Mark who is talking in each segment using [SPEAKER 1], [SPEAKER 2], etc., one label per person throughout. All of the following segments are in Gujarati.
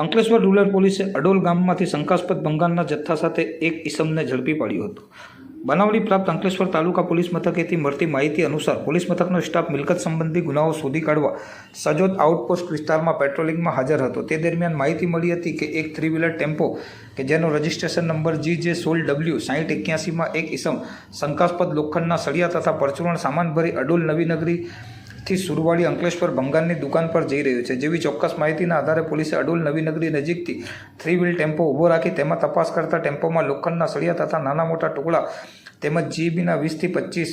[SPEAKER 1] અંકલેશ્વર રૂરલ પોલીસે અડોલ ગામમાંથી શંકાસ્પદ બંગાળના જથ્થા સાથે એક ઈસમને ઝડપી પાડ્યો હતો. બનાવડી પ્રાપ્ત અંકલેશ્વર તાલુકા પોલીસ મથકેથી મળતી માહિતી અનુસાર પોલીસ મથકનો સ્ટાફ મિલકત સંબંધી ગુનાઓ શોધી કાઢવા સજોદ આઉટપોસ્ટ વિસ્તારમાં પેટ્રોલિંગમાં હાજર હતો. તે દરમિયાન માહિતી મળી હતી કે એક થ્રી વ્હીલર ટેમ્પો કે જેનો રજિસ્ટ્રેશન નંબર જી જે સોળ ડબલ્યુ સાહીઠ એક્યાસીમાં એક ઇસમ શંકાસ્પદ લોખંડના સળિયા તથા પરચુરણ સામાન ભરી અડોલ નવીનગરી થી સુરવાડી અંકલેશ્વર બંગાળની દુકાન પર જઈ રહ્યું છે. જેવી ચોક્કસ માહિતીના આધારે પોલીસે અડુલ નવીનગરી નજીકથી થ્રી વ્હીલ ટેમ્પો ઊભો રાખી તેમાં તપાસ કરતા ટેમ્પોમાં લોખંડના સળિયા તથા નાના મોટા ટુકડા તેમજ જીબીના વીસથી પચીસ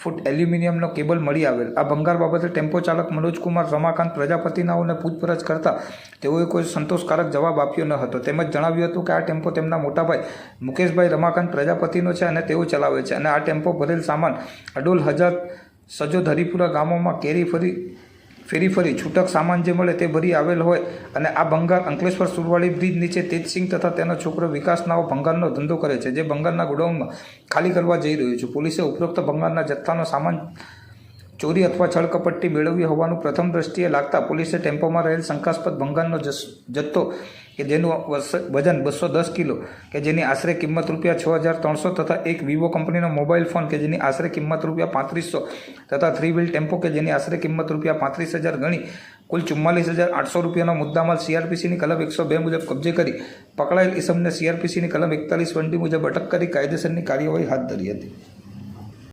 [SPEAKER 1] ફૂટ એલ્યુમિનિયમનો કેબલ મળી આવેલ. આ ભંગાર બાબતે ટેમ્પો ચાલક મનોજકુમાર રમાકાંત પ્રજાપતિનાઓને પૂછપરછ કરતા તેઓએ કોઈ સંતોષકારક જવાબ આપ્યો ન હતો. તેમજ જણાવ્યું હતું કે આ ટેમ્પો તેમના મોટાભાઈ મુકેશભાઈ રમાકાંત પ્રજાપતિનો છે અને તેઓ ચલાવે છે અને આ ટેમ્પો ભરેલ સામાન અડોલ હજાર સજોદ હરિપુરા ગામોમાં કેરી ફરી, ફેરી ફરી છૂટક સામાન જે મળે તે ભરી આવેલ હોય અને આ બંગાર અંકલેશ્વર સુરવાળી બ્રિજ નીચે તેજસિંહ તથા તેનો છોકરો વિકાસનાઓ ભંગારનો ધંધો કરે છે, જે ભંગારના ગોડાઉનમાં ખાલી કરવા જઈ રહ્યું છે. પોલીસે ઉપરોક્ત ભંગારના જથ્થાનો સામાન ચોરી અથવા છળકપટ્ટી મેળવી હોવાનું પ્રથમ દ્રષ્ટિએ લાગતા પોલીસે ટેમ્પોમાં રહેલ શંકાસ્પદ ભંગારનો જથ્થો કે જેનું વજન બસો દસ કિલો કે જેની આશરે કિંમત રૂપિયા છ હજાર ત્રણસો તથા એક વિવો કંપનીનો મોબાઈલ ફોન કે જેની આશરે કિંમત રૂપિયા પાંત્રીસો તથા થ્રી વ્હીલ ટેમ્પો કે જેની આશરે કિંમત રૂપિયા પાંત્રીસ હજાર ગણી, કુલ ચુમ્માલીસ હજાર આઠસો રૂપિયાનો મુદ્દામાલ સીઆરપીસીની કલમ એકસો બે મુજબ કબજે કરી, પકડાયેલ ઇસમને સીઆરપીસીની કલમ એકતાલીસ વંડી મુજબ અટક કરી કાયદેસરની કાર્યવાહી હાથ ધરી હતી.